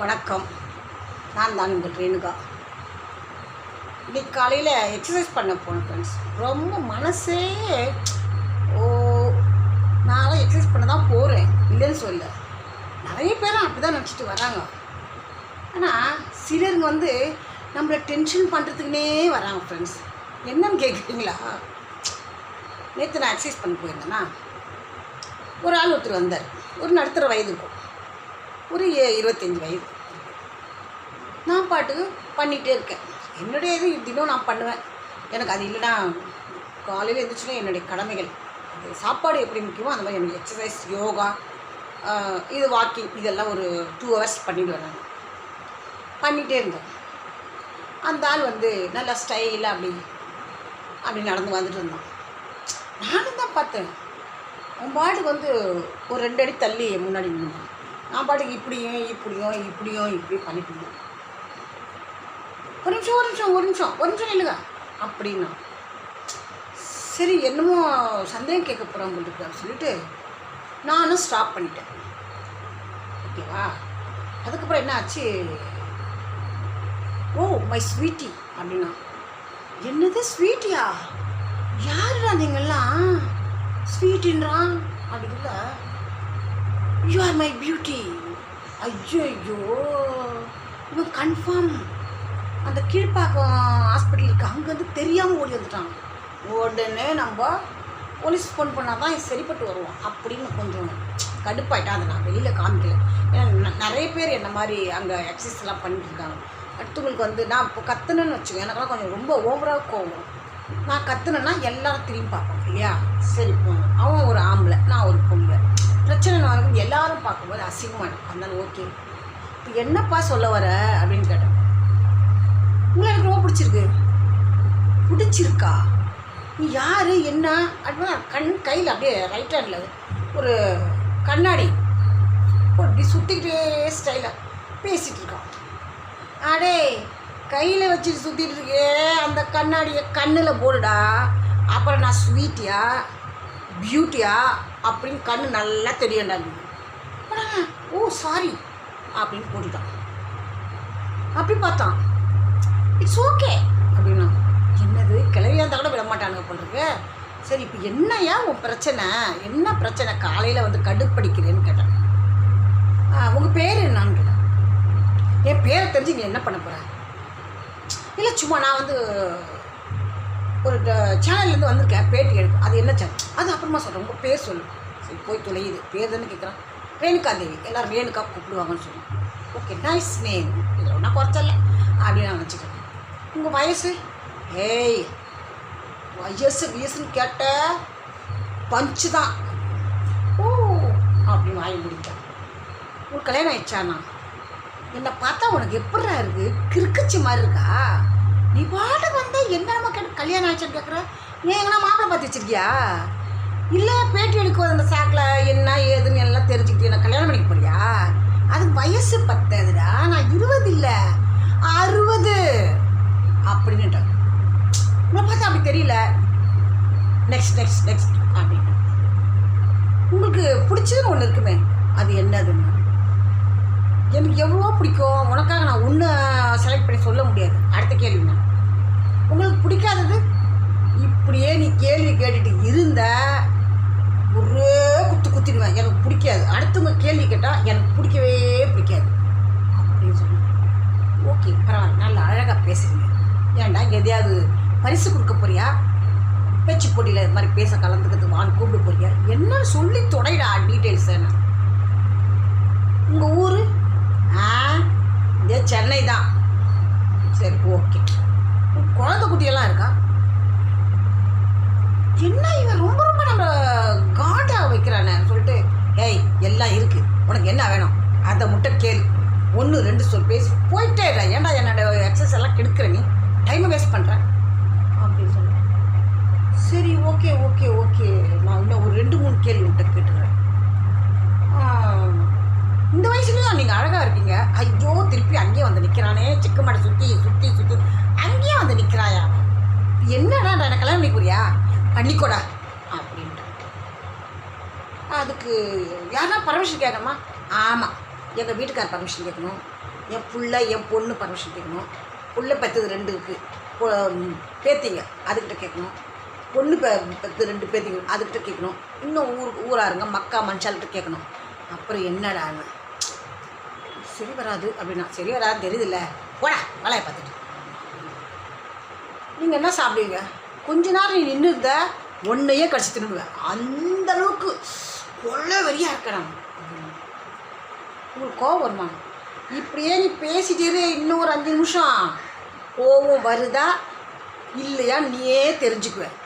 வணக்கம். நான் தான் உங்கள் ரேணுகா. இன்னைக்கு காலையில் எக்ஸசைஸ் பண்ண போனேன் ஃப்ரெண்ட்ஸ் ரொம்ப மனசே ஓ நான் எக்ஸசைஸ் பண்ண தான் போகிறேன் இல்லைன்னு சொல்ல நிறைய பேரும் அப்படி தான் நினச்சிட்டு வராங்க. ஆனால் சிலருங்க வந்து நம்மளை டென்ஷன் பண்ணுறதுக்குனே வராங்க ஃப்ரெண்ட்ஸ் என்னன்னு கேட்குறீங்களா நேற்று நான் எக்ஸசைஸ் பண்ண போயிருந்தேன்னா ஒரு ஆள் ஒருத்தர் வந்தார். ஒரு நடுத்தர வயது இருக்கும். ஒரு இருபத்தஞ்சி வயது. நான் பாட்டுக்கு பண்ணிகிட்டே இருக்கேன். என்னுடைய இது தினம் நான் பண்ணுவேன். எனக்கு அது இல்லைன்னா காலையில் எழுந்திரிச்சுன்னா என்னுடைய கடமைகள். அது சாப்பாடு எப்படி முக்கியமோ அந்த மாதிரி எனக்கு எக்ஸசைஸ் யோகா இது வாக்கிங் இதெல்லாம் ஒரு டூ ஹவர்ஸ் பண்ணிட்டு வரேன் பண்ணிகிட்டே இருந்தேன். அந்த ஆள் வந்து நல்லா ஸ்டைலாக அப்படி அப்படி நடந்து வந்துட்டு இருந்தான். நானும் தான் பார்த்தேன். அவன் பாட்டுக்கு வந்து ஒரு ரெண்டு அடி தள்ளி முன்னாடி நின்றான் நான் பாட்டுக்கு இப்படியும் இப்படியும் இப்படியும் இப்படி பண்ணிட்டு இருந்தேன். ஒரு நிமிஷம் ஒரு நிமிஷம் ஒரு நிமிஷம் ஒரு நிமிஷம் இல்லைங்க அப்படின்னா சரி என்னமோ சந்தேகம் கேட்க போகிறோம் போட்டுருக்கான்னு சொல்லிட்டு நானும் ஸ்டாப் பண்ணிட்டேன். ஓகேவா? அதுக்கப்புறம் என்ன ஆச்சு? ஓ மை ஸ்வீட்டி அப்படின்னா என்னது ஸ்வீட்டியா யாருடா நீங்கள்லாம் ஸ்வீட்டுன்றான் அப்படிங்கல யூ ஆர் மை பியூட்டி ஐயோ ஐயோ இவன் கன்ஃபார்ம் அந்த கீழ்ப்பாக்கம் ஹாஸ்பிட்டலுக்கு அங்கேருந்து தெரியாமல் ஓடி வந்துட்டாங்க உடனே நம்ம போலீஸ் ஃபோன் பண்ணால் தான் சரிப்பட்டு வருவோம் அப்படின்னு கொஞ்சம் கடுப்பாயிட்டான். அதை நான் வெளியில் காமிக்கல. ஏன்னா ந- நிறைய பேர் என்ன மாதிரி அங்கே எக்ஸசைஸ்லாம் பண்ணிட்டு இருக்காங்க அடுத்தவங்களுக்கு வந்து நான் இப்போ கத்துனேன்னு வச்சுக்கோங்க எனக்கெல்லாம் கொஞ்சம் ரொம்ப ஓவராக கோவம். நான் கத்துனேன்னா எல்லாரும் திரும்பி பார்ப்போம் இல்லையா? சரி போங்க. அவன் ஒரு ஆம்பளை நான் ஒரு பொம்பளை. பிரச்சனை வந்து எல்லாரும் பார்க்கும்போது அசிங்கமாக இருக்கும் அதனால ஓகே இப்போ என்னப்பா சொல்ல வர அப்படின்னு கேட்டேன் உங்களை எனக்கு ரொம்ப பிடிச்சிருக்கு. பிடிச்சிருக்கா? நீ யார்? என்ன? அப்படின்னா கண் கையில் அப்படியே ரைட் ஹேண்டில் ஒரு கண்ணாடி அப்படி இப்படி சுற்றிக்கிட்டே ஸ்டைலாக பேசிகிட்டு இருக்கான். அடே கையில் வச்சுட்டு சுற்றிட்டு இருக்கே அந்த கண்ணாடியை கண்ணில் போடுடா. அப்புறம் நான் ஸ்வீட்டியா பியூட்டியா அப்படின்னு கண்ணு நல்லா தெரியும்டா ஓ சாரி அப்படின்னு போட்டுட்டான். அப்படி பார்த்தான். இட்ஸ் ஓகே அப்படின்னா என்னது கிளவியாக இருந்தால் கூட விட மாட்டானுங்க போட்டிருக்கு சரி இப்போ என்னையா உன் பிரச்சனை? என்ன பிரச்சனை? காலையில் வந்து கடுப்படிக்கிறேன்னு கேட்டேன். உங்கள் பேர் என்னான்னு கேட்டேன். என் பேரை தெரிஞ்சு நீ என்ன பண்ண போகிற இல்லை சும்மா நான் வந்து ஒரு சேனல்லேருந்து வந்திருக்கேன். பேட்டி எடுக்க அது என்ன சேனல்? அது அப்புறமா சொல்கிறேன் ரொம்ப பேர் சொல்லு சரி போய் தொலையுது. பேர் தானே கேட்குறான். ரேணுகா தேவி. எல்லோரும் ரேணுகா கூப்பிடுவாங்கன்னு சொல்லுவேன் ஓகே நைஸ் நேம் இதில் ஒன்றா குறைச்சல அப்படின்னு நான் நினச்சிக்கிறேன். உங்கள் வயசு? ஏய் வயசு வயசுன்னு கேட்ட பஞ்சு தான். ஓ அப்படின்னு வாங்கி முடித்தேன் உனக்கு கல்யாணம் ஆயிடுச்சாண்ணா? என்னை பார்த்தா உனக்கு எப்படா இருக்குது கிறுக்குச்சி மாதிரி இருக்கா? நீ பாட்டுக்கு வந்து என்ன நம்ம கேட்டு கல்யாணம் ஆச்சுன்னு கேட்குற நீ எங்கன்னா மாப்பிள்ளை பார்த்து வச்சிருக்கியா? இல்லை பேட்டி எடுக்க அந்த சாக்கில் என்ன ஏதுன்னு எல்லாம் தெரிஞ்சுக்கிட்டு நான் கல்யாணம் பண்ணிக்க போறியா? அது வயசு பத்ததுடா நான் இருபது இல்லை அறுபது. அப்படின்னுட்டேன் உங்களை பார்த்தா அப்படி தெரியல. நெக்ஸ்ட் நெக்ஸ்ட் நெக்ஸ்ட் அப்படின்னு உங்களுக்கு பிடிச்சதுன்னு ஒன்று இருக்குமே அது என்னதுன்னு. எனக்கு எவ்வளோ பிடிக்கும். உனக்காக நான் ஒன்று செலக்ட் பண்ணி சொல்ல முடியாது. அடுத்த நான் உங்களுக்கு பிடிக்காதது? இப்படியே நீ கேள்வி கேட்டுட்டு இருந்த ஒரே குத்து குத்திடுவேன். எனக்கு பிடிக்காது. அடுத்தவங்க கேள்வி கேட்டால் எனக்கு பிடிக்கவே பிடிக்காது. அப்படின்னு சொன்னேன் ஓகே பரவாயில்ல. நல்லா அழகாக பேசுறீங்க. ஏன்டா எதையாவது பரிசு கொடுக்க போறியா? பேச்சு போட்டியில் இது மாதிரி பேச கலந்துக்கிறது வான்னு கூப்பிட போறியா? என்ன சொல்லி தொடைடா டீட்டெயில்ஸ் என்ன உங்கள் ஊர்? இதே சென்னை தான். சரி ஓகே. குழந்தை குட்டியெல்லாம் இருக்கா? என்ன இவன் ரொம்ப ரொம்ப நம்ம காண்டாக வைக்கிறானே சொல்லிட்டு ஏய் எல்லாம் இருக்கு. உனக்கு என்ன வேணும்? அதை மட்டும் கேளு. ஒன்று ரெண்டு சொல். பேசி. போயிட்டே இரு. ஏன்டா என்னோட எக்ஸஸ் எல்லாம் கெடுக்கிற நீ? டைமை வேஸ்ட் பண்ணுறேன் அப்படின்னு சொன்னேன் சரி ஓகே ஓகே ஓகே. நான் இன்னும் ஒரு ரெண்டு மூணு கேள்வி உன்கிட்ட கேட்டுறேன் ஆம், இந்த வயசுலயும் நீங்கள் அழகாக இருக்கீங்க ஐயோ திருப்பி அங்கேயே வந்து நிற்கிறானே சிக்கு மாட்டை சுற்றி சுற்றி சுற்றி அங்கேயே வந்து நிற்கிறாயா என்னடா நான் கல்யாணம் பண்ணிக்கூடியா பண்ணிக்கோடா அப்படின்ட்டு. அதுக்கு யாரா பர்மிஷன் கேட்கணுமா ஆமாம் எங்கள் வீட்டுக்கார் பர்மிஷன் கேட்கணும் என் புள்ள என் பொண்ணு பர்மிஷன் கேட்கணும் புள்ள பெற்றது ரெண்டு இருக்குது பேத்திங்க அதுக்கிட்ட கேட்கணும் பொண்ணு பத்து ரெண்டு பேத்திங்க அதுக்கிட்ட கேட்கணும் இன்னும் ஊர் ஊராருங்க மக்கா மனுஷால்கிட்ட கேட்கணும் அப்புறம் என்னடாங்க சரி வராது அப்படின்னா சரி வராது தெரியுதுல்ல. போடா வேலையை பார்த்துட்டு. நீங்கள் என்ன சாப்பிடுவீங்க? கொஞ்ச நேரம் நீ நின்று இருந்த ஒன்றையே கடிச்சு தின்னுடுவேன் அந்த அளவுக்கு கொள்ள வெறியாக இருக்கிறாங்க உங்களுக்கு கோவம் வருமா? இப்படியே நீ பேசிட்டே இன்னும் ஒரு அஞ்சு நிமிஷம். கோவம் வருதா இல்லையா நீயே தெரிஞ்சுக்குவேன்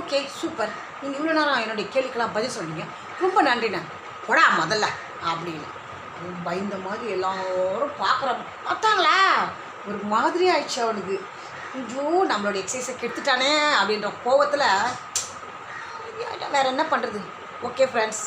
ஓகே சூப்பர். நீங்கள் இவ்வளோ நேரம் என்னுடைய கேள்விக்கெல்லாம் பதில் சொன்னீங்க. ரொம்ப நன்றிண்ணே. போடா முதல்ல. அப்படின்னு. பயந்த மாதிரி எல்லாரும் பார்க்குற பார்த்தாங்களா? ஒரு மாதிரி ஆயிடுச்சு அவனுக்கு. ஐயோ நம்மளோட எக்ஸசைஸை கெடுத்துட்டானே அப்படின்ற கோவத்தில் வேறு என்ன பண்ணுறது ஓகே ஃப்ரெண்ட்ஸ்